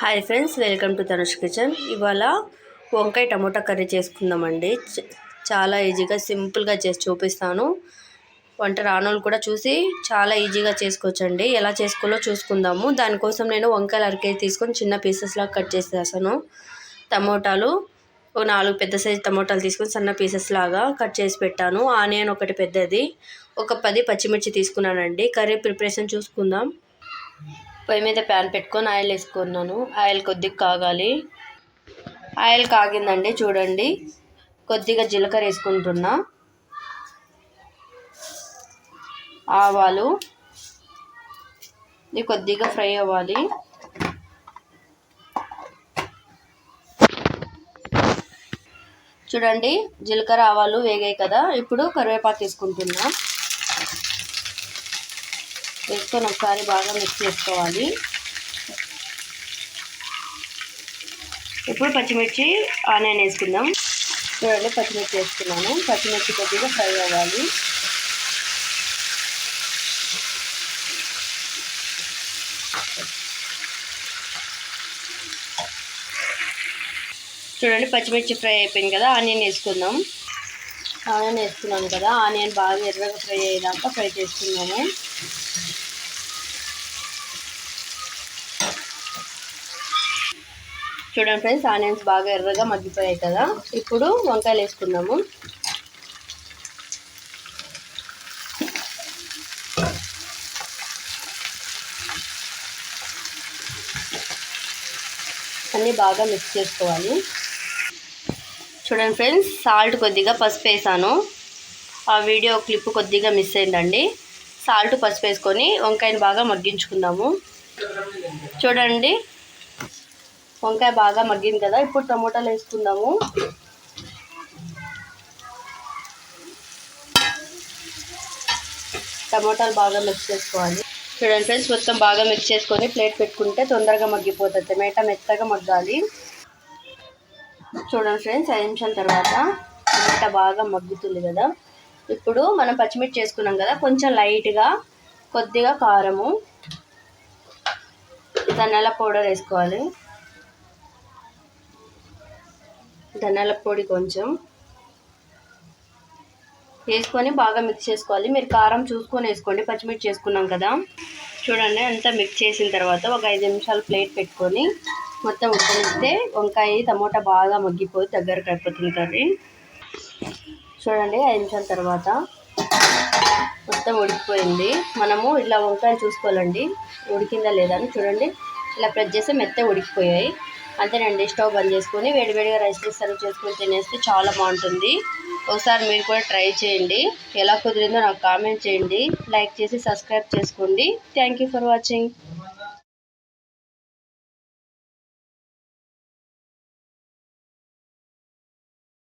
Hi friends welcome to Tanush kitchen. ఇవాళ వంకాయ tomato curry చేసుకుందామండి. చాలా ఈజీగా సింపుల్గా చేసి చూపిస్తాను. వంట రానోళ్ళు కూడా చూసి చాలా ఈజీగా చేసుకోవచ్చండి. ఎలా చేసుకోవాలో చూసుకుందాము. దానికోసం నేను వంకాయలు అరకేజీ తీసుకొని చిన్న పీసెస్లా కట్ చేసేసాను టమోటాలు ఓ నాలుగు పెద్ద సైజు టమోటాలు తీసుకొని సన్న పీసెస్ లాగా కట్ చేసి పెట్టాను. ఆనియన్ ఒకటి పెద్దది ఒక పది పచ్చిమిర్చి తీసుకున్నానండి. కర్రీ ప్రిపరేషన్ చూసుకుందాం. పొయ్యి మీద ప్యాన్ పెట్టుకొని ఆయిల్ వేసుకున్నాను. ఆయిల్ కొద్దిగా కాగాలి. ఆయిల్ కాగిందండి చూడండి. కొద్దిగా జీలకర్ర వేసుకుంటున్నా. ఆవాలు. ఇది కొద్దిగా ఫ్రై అవ్వాలి. చూడండి జీలకర్ర ఆవాలు వేగాయి కదా. ఇప్పుడు కరివేపాకు తీసుకుంటున్నా. వేసుకొని ఒకసారి బాగా మిక్స్ చేసుకోవాలి. ఇప్పుడు పచ్చిమిర్చి ఆనియన్ వేసుకుందాం. చూడండి పచ్చిమిర్చి వేసుకున్నాను. పచ్చిమిర్చి కొద్దిగా ఫ్రై అవ్వాలి. చూడండి పచ్చిమిర్చి ఫ్రై అయిపోయింది కదా ఆనియన్ వేసుకుందాం. ఆనియన్ వేసుకున్నాను కదా ఆనియన్ బాగా ఎర్రగా ఫ్రై అయ్యేదాకా ఫ్రై చేసుకున్నాము చూడండి ఫ్రెండ్స్ ఆనియన్స్ బాగా ఎర్రగా మగ్గిపోయాయి కదా. ఇప్పుడు వంకాయలు వేసుకుందాము. అన్నీ బాగా మిక్స్ చేసుకోవాలి. చూడండి ఫ్రెండ్స్ సాల్ట్ కొద్దిగా పసుపు వేసాను. ఆ వీడియో క్లిప్ కొద్దిగా మిస్ అయిందండి. సాల్ట్ పసుపు వేసుకొని వంకాయని బాగా మగ్గించుకుందాము. చూడండి వంకాయ బాగా మగ్గింది కదా ఇప్పుడు టమోటాలు వేసుకుందాము. టమోటాలు బాగా మిక్స్ చేసుకోవాలి. చూడండి ఫ్రెండ్స్ మొత్తం బాగా మిక్స్ చేసుకొని ప్లేట్ పెట్టుకుంటే తొందరగా మగ్గిపోతుంది. టమాటా మెత్తగా మగ్గాలి. చూడండి ఫ్రెండ్స్ ఐదు నిమిషాల తర్వాత టమాటా బాగా మగ్గుతుంది కదా. ఇప్పుడు మనం పచ్చిమిర్చి చేసుకున్నాం కదా కొంచెం లైట్గా కొద్దిగా కారము ధనియాల పౌడర్ వేసుకోవాలి. ధనియాల పొడి కొంచెం. వేసుకొని బాగా మిక్స్ చేసుకోవాలి. మీరు కారం చూసుకొని వేసుకోండి. పచ్చిమిర్చి చేసుకున్నాం కదా. చూడండి అంతా మిక్స్ చేసిన తర్వాత ఒక ఐదు నిమిషాలు ప్లేట్ పెట్టుకొని మొత్తం ఉడికిస్తే వంకాయ టమోటా బాగా మగ్గిపోయి దగ్గరకు అయిపోతుంది కర్రీ. చూడండి ఐదు నిమిషాల తర్వాత మొత్తం ఉడికిపోయింది. మనము ఇలా వంకాయలు చూసుకోవాలండి. ఉడికిందా లేదా అని చూడండి. ఇలా ప్రెస్ చేస్తే మెత్త ఉడికిపోయాయి. అంతేనండి స్టవ్ బంద్ చేసుకొని వేడివేడిగా రైస్ సర్వ్ చేసుకొని తినేస్తే చాలా బాగుంటుంది. ఒకసారి మీరు కూడా ట్రై చేయండి. ఎలా కుదిరిందో నాకు కామెంట్ చేయండి. లైక్ చేసి సబ్స్క్రైబ్ చేసుకోండి. Thank you for watching